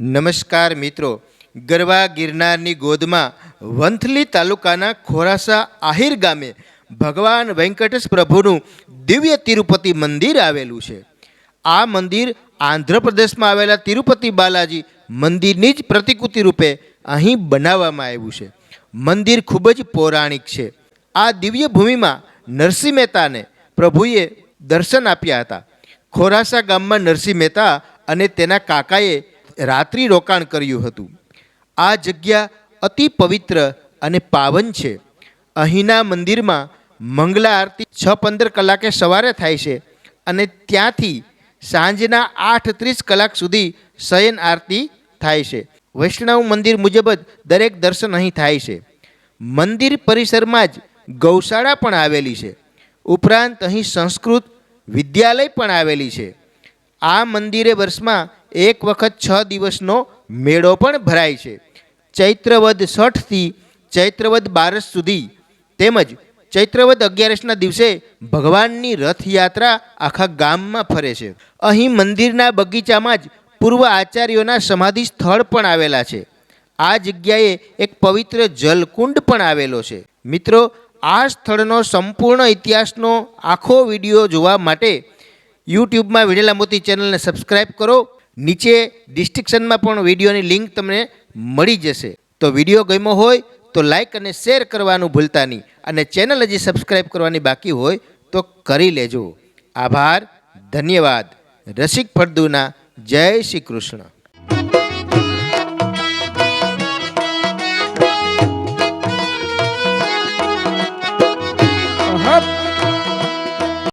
નમસ્કાર મિત્રો. ગરવા ગિરનારની ગોદમાં વંથલી તાલુકાના ખોરાસા આહિર ગામે ભગવાન વેંકટેશ પ્રભુનું દિવ્ય તિરુપતિ મંદિર આવેલું છે. આ મંદિર આંધ્રપ્રદેશમાં આવેલા તિરુપતિ બાલાજી મંદિરની જ પ્રતિકૃતિ રૂપે અહીં બનાવવામાં આવ્યું છે. મંદિર ખૂબ જ પૌરાણિક છે. આ દિવ્ય ભૂમિમાં નરસિંહ મહેતાને પ્રભુએ દર્શન આપ્યા હતા. ખોરાસા ગામમાં નરસિંહ મહેતા અને તેના કાકાએ રાત્રિ રોકાણ કર્યું હતું. આ જગ્યા અતિ પવિત્ર અને પાવન છે. અહીંના મંદિરમાં મંગલા આરતી છ પંદર કલાકે સવારે થાય છે અને ત્યાંથી સાંજના આઠ ત્રીસ કલાક સુધી શયન આરતી થાય છે. વૈષ્ણવ મંદિર મુજબ જ દરેક દર્શન અહીં થાય છે. મંદિર પરિસરમાં જ ગૌશાળા પણ આવેલી છે. ઉપરાંત અહીં સંસ્કૃત વિદ્યાલય પણ આવેલી છે. આ મંદિરે વર્ષમાં એક વખત છ દિવસનો મેળો પણ ભરાય છે. ચૈત્રવદ છઠથી ચૈત્રવદ બારસ સુધી તેમજ ચૈત્રવદ અગિયારસના દિવસે ભગવાનની રથયાત્રા આખા ગામમાં ફરે છે. અહીં મંદિરના બગીચામાં જ પૂર્વ આચાર્યોના સમાધિ સ્થળ પણ આવેલા છે. આ જગ્યાએ એક પવિત્ર જલકુંડ પણ આવેલો છે. મિત્રો, આ સ્થળનો સંપૂર્ણ ઇતિહાસનો આખો વીડિયો જોવા માટે યુટ્યુબમાં વિડેલા મોતી ચેનલને સબસ્ક્રાઈબ કરો. નીચે ડિસ્ક્રિપ્શનમાં પણ વિડીયોની લિંક તમને મળી જશે. તો વીડિયો ગમ્યો હોય તો લાઇક અને શેર કરવાનું ભૂલતા નહીં અને ચેનલ હજી સબસ્ક્રાઈબ કરવાની બાકી હોય તો કરી લેજો. આભાર, ધન્યવાદ. રસિક ફળદુના, જય શ્રી કૃષ્ણ.